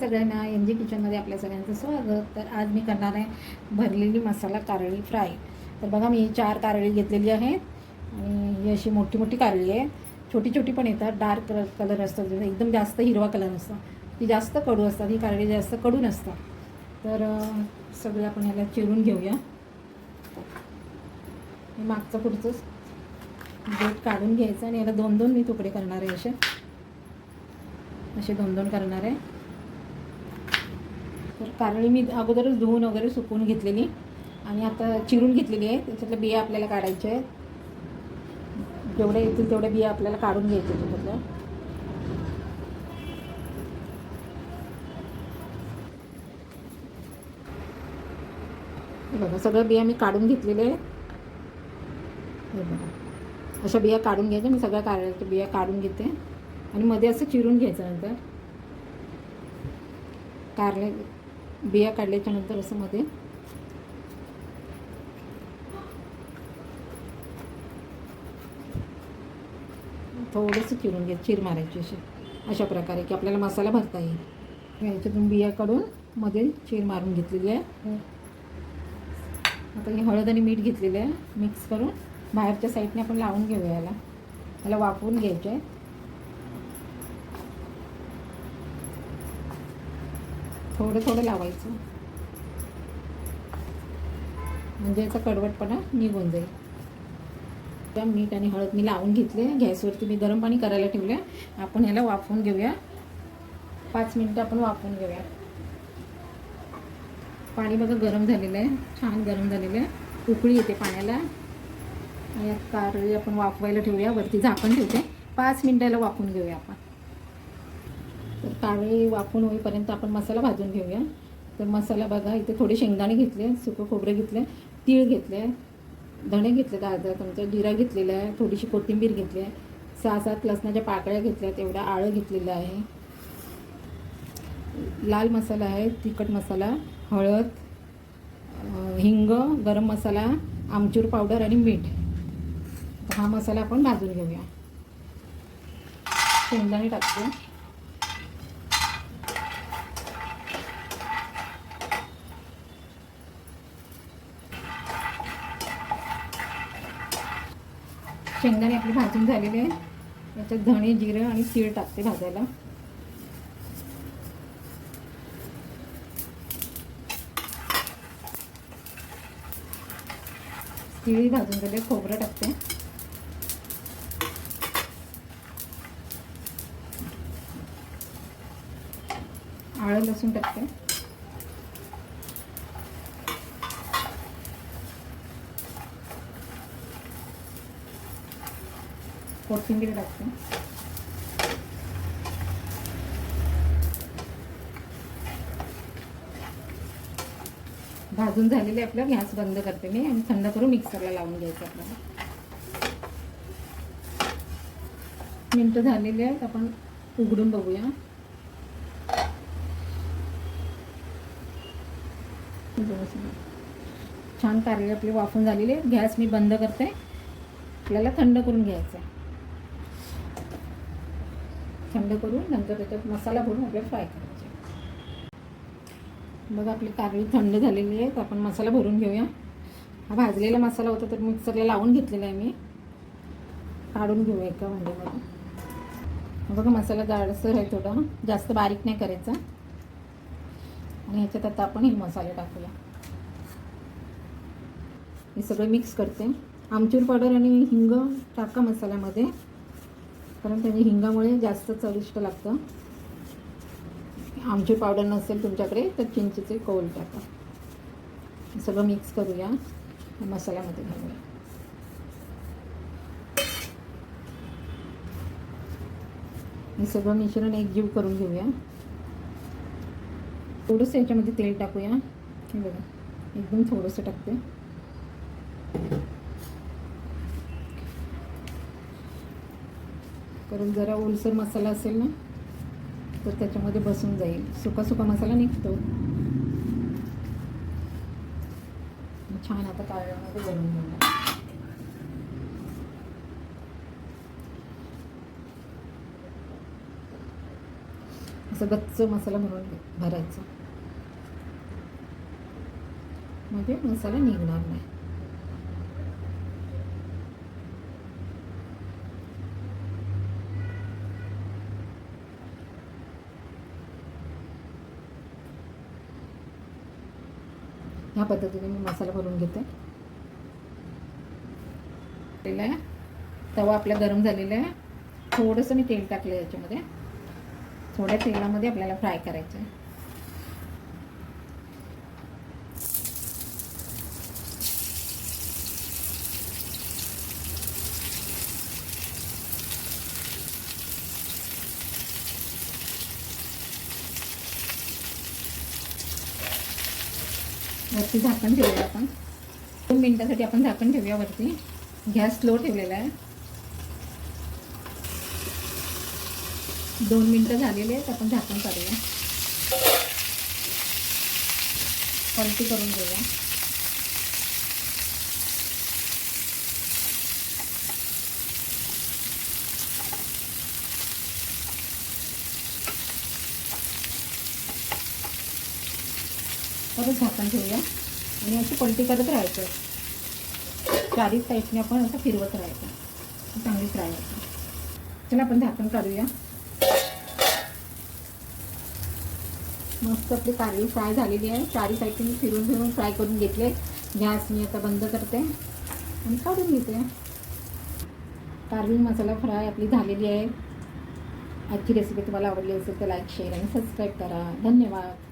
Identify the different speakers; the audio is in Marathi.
Speaker 1: सगळ्यांना एन जी किचनमध्ये आपल्या सगळ्यांचं स्वागत. तर आज मी करणार आहे भरलेली मसाला कारळी फ्राय. तर बघा मी चार कारळी घेतलेली आहेत आणि ही अशी मोठी मोठी कारळी आहे. छोटी छोटी पण येतात. डार्क कलर कलर असतात. एकदम जास्त हिरवा कलर असतो ती जास्त कडू असतात. ही कारळी जास्त कडू नसतात. तर सगळं सगळे आपण ह्याला चिरून घेऊया. मागचं पुढचं देठ काढून घ्यायचं आणि याला दोन दोन मी तुकडे करणार आहे असे. असे दोन दोन करणार आहे. तर कारळी मी अगोदरच धुवून वगैरे सुकवून घेतलेली. आणि आता चिरून घेतलेली आहे. त्याच्यातल्या बिया आपल्याला काढायच्या आहेत. जेवढ्या येतील तेवढ्या बिया आपल्याला काढून घ्यायच्या त्याच्यातल्या बघा सगळ्या बिया मी काढून घेतलेल्या आहेत. हे बघा. अशा बिया काढून घ्यायच्या. मी सगळ्या कारळ्याच्या बिया काढून घेते. आणि मध्ये असं चिरून घ्यायचं नंतर. कारले बिया काढल्याच्या नंतर असं मध्ये. थोडंसं चिरून घ्या चीर मारायची अशी. अशा प्रकारे की आपल्याला मसाला भरता येईल. याच्यातून बिया काढून मध्ये चीर मारून घेतलेली आहे. आता हे हळद आणि मीठ घेतलेलं आहे. मिक्स करून बाहेरच्या साईडने आपण लावून घेऊया याला. याला वापरून घ्यायचं आहे. थोडं थोडं लावायचं. म्हणजे याचा कडवटपणा निघून जाईल. त्या मीठ आणि हळद मी लावून घेतले. गॅसवरती मी गरम पाणी करायला ठेवले आपण ह्याला वाफवून घेऊया. पाच मिनटं आपण वाफवून घेऊया. पाणी बघा गरम झालेलं आहे. छान गरम झालेलं आहे. उकळी येते पाण्याला. आणि यात कारळी आपण वाफवायला ठेवूया. वरती झाकण ठेवते. पाच मिनटाला वाफवून घेऊया आपण. तर कारळी वाफून होईपर्यंत आपण मसाला भाजून घेऊया. तर मसाला बघा इथे थोडे शेंगदाणे घेतले सुकं खोबरं घेतले तीळ घेतले धणे घेतले अर्धा तुमचा जिरा घेतलेला आहे थोडीशी कोथिंबीर घेतली आहे सहा सात लसणाच्या पाकळ्या घेतल्या तेवढा आळं घेतलेलं आहे. लाल मसाला आहे तिखट मसाला हळद हिंग गरम मसाला आमचूर पावडर आणि मीठ. हा मसाला आपण भाजून घेऊया. शेंगदाणे टाकतो. शेंगदाणे आपले भाजून झालेले आहे. याच्यात धणे जिरं आणि तीळ टाकते भाजायला. तिळी भाजून झाले खोबरं टाकते. आळं लसूण टाकते. कोथिंबीर टाकते. भाजून झालेले आपलं गॅस बंद करते मी आणि थंड करून मिक्सरला लावून घ्यायचं आपल्याला. मिनटं झालेली आहेत आपण उघडून बघूया. छान कारले आपले वाफून झालेले आहे गॅस मी बंद करते. आपल्याला थंड करून घ्यायचं आहे थंड करून नंतर त्याच्यात मसाला भरून आपल्याला फ्राय करायचे. बघा आपली कारळी थंड झालेली आहे तर आपण मसाला भरून घेऊया. हा भाजलेला मसाला होता तर मिक्सरला लावून घेतलेला आहे मी. काढून घेऊया एका भांड्यामध्ये. बघा मसाला जाडसर आहे थोडा. जास्त बारीक नाही करायचा. आणि ह्याच्यात आता आपण हे मसाले टाकूया. हे सगळं मिक्स करते. आमचूर पावडर आणि हिंग टाका मसाल्यामध्ये. कारण त्याने हिंगामुळे जास्त चविष्ट लागतं. आमची पावडर नसेल तुमच्याकडे तर चिंचेचे कौल टाका. सगळं मिक्स करूया. मसाल्यामध्ये घालूया. हे सगळं मिश्रण एकजीव करून घेऊया. थोडंसं याच्यामध्ये तेल टाकूया. हे बघा एकदम थोडंसं टाकते. कारण जरा ओलसर मसाला असेल ना तर त्याच्यामध्ये बसून जाईल. सुका सुका मसाला निघतो छान आता काळ्यामध्ये बनवून घेणार असं गच्च मसाला भरून भरायचा. म्हणजे मसाला निघणार नाही. ह्या पद्धतीने मी मसाला भरून घेते. आहे. तवा आपला गरम झालेला आहे. थोडंसं मी तेल टाकलं याच्यामध्ये. थोड्या तेलामध्ये आपल्याला फ्राय करायचं आहे वरती झाकण ठेवूया आपण. दोन मिनटासाठी आपण झाकण ठेवूया वरती. गॅस स्लो ठेवलेला आहे. दोन मिनटं झालेले आहेत आपण झाकण काढूया. पलटी करून घेऊया. परत झाकण ठेवूया. आणि अशी पलटी करत राहायचं. चारी साईडने आपण असं फिरवत राहायचं. चांगली फ्राय होते. चला आपण झाकण काढूया. मस्त आपली कारवी फ्राय झालेली आहे. चारी साईडने फिरून फिरून फ्राय करून घेतले. गॅस मी आता बंद करते. आणि काढून घेते. कारवी मसाला फ्राय आपली झालेली आहे. आजची रेसिपी तुम्हाला आवडली असेल तर लाईक शेअर आणि सबस्क्राईब करा. धन्यवाद.